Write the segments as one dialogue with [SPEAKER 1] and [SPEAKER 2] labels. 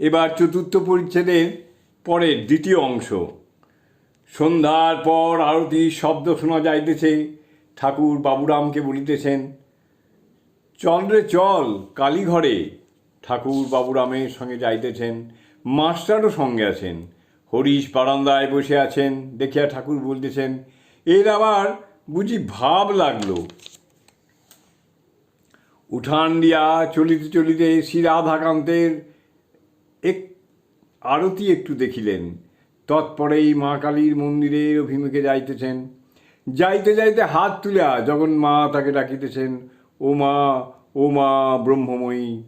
[SPEAKER 1] এবার চতুর্থ পরিচ্ছেদের পরের দ্বিতীয় অংশ। সন্ধ্যার পর আরতির শব্দ শোনা যাইতেছে, ঠাকুর বাবুরামকে বলিতেছেন চল রে চল, কালীঘরে। ঠাকুর বাবুরামের সঙ্গে যাইতেছেন, মাস্টারও সঙ্গে আছেন। হরিশ বারান্দায় বসে আছেন, দেখিয়া ঠাকুর বলতেছেন, এর আবার বুঝি ভাব লাগল। উঠান দিয়া চলিতে চলিতে শ্রী রাধাকান্তের এক, আরতি একটু দেখিলেন। তৎপরেই মা কালীর মন্দিরের অভিমুখে যাইতেছেন। যাইতে যাইতে হাত তুলিয়া যখন মা তাকে ডাকিতেছেন, ও মা ও মা ব্রহ্মময়ী,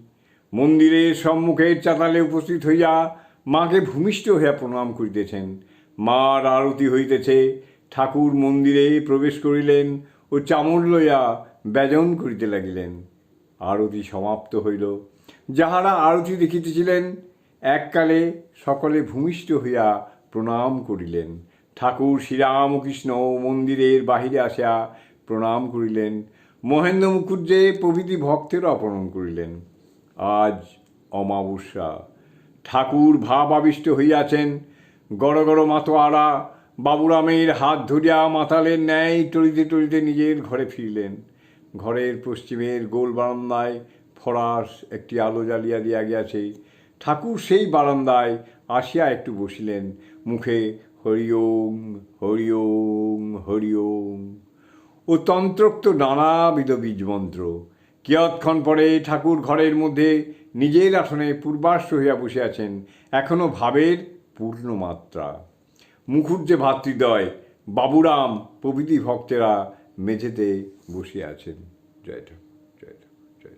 [SPEAKER 1] মন্দিরের সম্মুখের চাতালে উপস্থিত হইয়া মাকে ভূমিষ্ঠ হইয়া প্রণাম করিতেছেন। মার আরতি হইতেছে, ঠাকুর মন্দিরে প্রবেশ করিলেন ও চামর লইয়া ব্যজন করিতে লাগিলেন। আরতি সমাপ্ত হইল। যাহারা আরতি দেখিতেছিলেন এককালে সকলে ভূমিষ্ঠ হইয়া প্রণাম করিলেন। ঠাকুর শ্রীরামকৃষ্ণ মন্দিরের বাহিরে আসিয়া প্রণাম করিলেন। মহেন্দ্র মুখুজ্জে প্রভৃতি ভক্তেরও অপহরণ করিলেন। আজ অমাবস্যা। ঠাকুর ভাব আবিষ্ট হইয়াছেন। গড় গড় মাতোয়ারা বাবুরামের হাত ধরিয়া মাতালের ন্যায় টলিতে টলিতে নিজের ঘরে ফিরলেন। ঘরের পশ্চিমের গোল বারান্দায় ফরাস একটি আলো জ্বালিয়া দিয়া গিয়াছে। ঠাকুর সেই বারান্দায় আসিয়া একটু বসিলেন। মুখে হরি ওম হরি ওম হরি ওম ও তন্ত্রোক্ত নানাবিধ বীজমন্ত্র। কিয়ৎক্ষণ পরে ঠাকুর ঘরের মধ্যে নিজের আসনে পূর্বাশ্র হইয়া বসে আছেন এখনও ভাবের পূর্ণমাত্রা। মুখুজ্জে ভাতৃদ্বয়, বাবুরাম প্রভৃতি ভক্তেরা মেঝেতে বসে আছেন। জয় ঠাকুর।